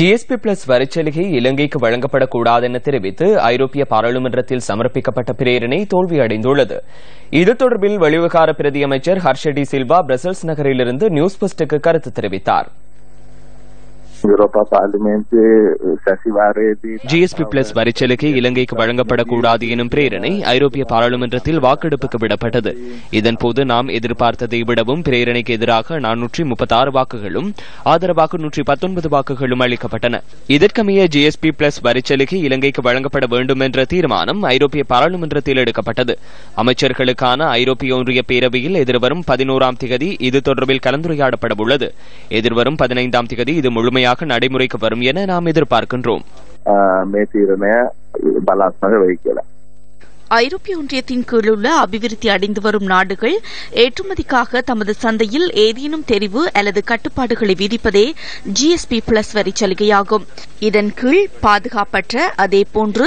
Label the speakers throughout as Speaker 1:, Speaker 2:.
Speaker 1: GSP plus வரிச்சலுகை இலங்கைக்கு வழங்கப்படக்கூடாது என தெரிவித்து ஐரோப்பிய பாராளுமன்றத்தில் சமர்ப்பிக்கப்பட்ட பிரேரணை தோல்வியடைந்துள்ளது. இது தொடர்பில் வெளிவிவகார பிரதி அமைச்சர் ஹர்ஷடி சில்வா பிரசல்ஸ் நகரிலிருந்து நியூஸ் போஸ்டுக்கு கருத்து தெரிவித்தார்.
Speaker 2: ஐரோப்பா பார்லிமெண்ட் சசிவாரதி
Speaker 1: ஜிஎஸ்பி பிளஸ் வரிச்சலுகை இலங்கைக்கு வழங்கப்படக்கூடாது எனும் பிரேரணை ஐரோப்பிய பாராளுமன்றத்தில் வாக்கெடுப்புக்கு விடப்பட்டது இதன்போது நாம் எதிர்பார்த்ததை விடவும் பிரேரணைக்கு எதிராக நானூற்றி முப்பத்தாறு வாக்குகளும் ஆதரவாக நூற்றி பத்தொன்பது வாக்குகளும் அளிக்கப்பட்டன இதற்கமைய ஜிஎஸ்பி பிளஸ் வரிச்சலுகை இலங்கைக்கு வழங்கப்பட வேண்டும் என்ற தீர்மானம் ஐரோப்பிய பாராளுமன்றத்தில் எடுக்கப்பட்டது அமைச்சர்களுக்கான ஐரோப்பிய ஒன்றிய பேரவையில் எதிர்வரும் பதினோராம் திகதி இது தொடர்பில் கலந்துரையாடப்பட உள்ளது எதிர்வரும் பதினைந்தாம் திகதி இது முழுமையாக முழுமையாக நடைமுறைக்கு வரும் என நாம் எதிர்பார்க்கின்றோம்.
Speaker 2: மேசீரனை பலாத்மாக வைக்கல
Speaker 3: ஐரோப்பிய ஒன்றியத்தின் கீழுள்ள அபிவிருத்தி அடைந்து வரும் நாடுகள் ஏற்றுமதிக்காக தமது சந்தையில் ஏதேனும் தெரிவு அல்லது கட்டுப்பாடுகளை விதிப்பதே ஜிஎஸ்பி பிளஸ் வரி சலுகையாகும். இதன் கீழ் பாதுகாப்பற்ற அதேபோன்று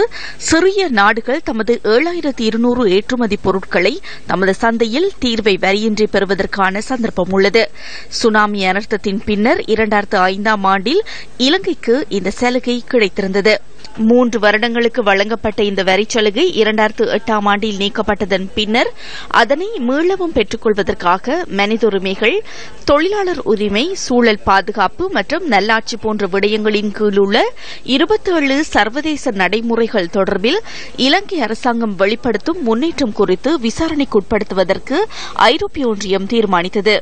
Speaker 3: சிறிய நாடுகள் தமது ஏழாயிரத்தி இருநூறு ஏற்றுமதி பொருட்களை தமது சந்தையில் தீர்வை வரியின்றி பெறுவதற்கான சந்தர்ப்பம் உள்ளது. சுனாமி அனர்த்தத்தின் பின்னர் இரண்டாயிரத்து ஐந்தாம் ஆண்டில் இலங்கைக்கு இந்த சலுகை கிடைத்திருந்தது. மூன்று வருடங்களுக்கு வழங்கப்பட்ட இந்த வரிச்சலுகை இரண்டாயிரத்து எட்டாம் ஆண்டில் நீக்கப்பட்டதன் பின்னர் அதனை மீளவும் பெற்றுக் கொள்வதற்காக மனித உரிமைகள் தொழிலாளர் உரிமை சூழல் பாதுகாப்பு மற்றும் நல்லாட்சி போன்ற விடயங்களின் கீழ் உள்ள இருபத்தேழு சர்வதேச நடைமுறைகள் தொடர்பில் இலங்கை அரசாங்கம் வெளிப்படுத்தும் முன்னேற்றம் குறித்து விசாரணைக்குட்படுத்துவதற்கு ஐரோப்பிய ஒன்றியம் தீர்மானித்தது.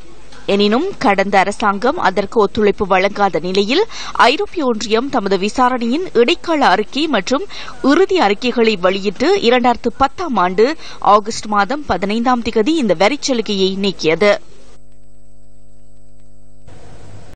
Speaker 3: எனினும் கடந்த அரசாங்கம் அதற்கு ஒத்துழைப்பு வழங்காத நிலையில் ஐரோப்பிய ஒன்றியம் தமது விசாரணையின் இடைக்கால அறிக்கை மற்றும் இறுதி அறிக்கைகளை வெளியிட்டு இரண்டாயிரத்து பத்தாம் ஆண்டு ஆகஸ்ட் மாதம் பதினைந்தாம் திகதி இந்த வரிச்சலுகையை நீக்கியது.